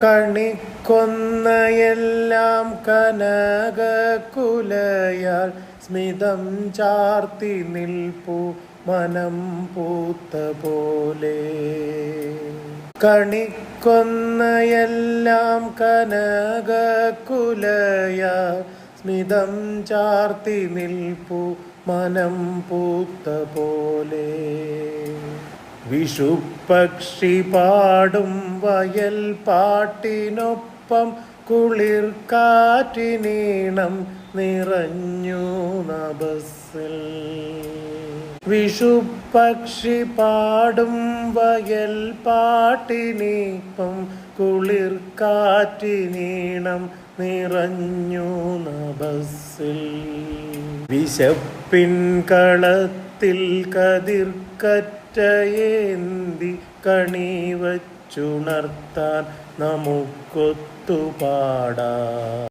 കണിക്കൊന്നയെല്ലാം കനകക്കുലയാൽ സ്മിതം ചാർത്തി നിൽപ്പു മനം പൂത്ത പോലെ കണിക്കൊന്നയെല്ലാം കനകക്കുലയാൽ സ്മിതം ചാർത്തി നിൽപ്പു മനം പൂത്ത പോലെ വിഷുപ്പക്ഷി പാടും വയൽ പാട്ടിനൊപ്പം കുളിർ കാറ്റിനീണം നിറഞ്ഞു നബസിൽ. വിഷുപ്പക്ഷി പാടും വയൽ പാട്ടിനീപ്പം കുളിർ കാറ്റിനീണം നിറഞ്ഞു നബസിൽ. വിശപ്പിൻ കളത്തിൽ കതിർക്കറ്റയേന്തി കണി വച്ചുണർത്താൻ നമുക്കൊത്തുപാടാം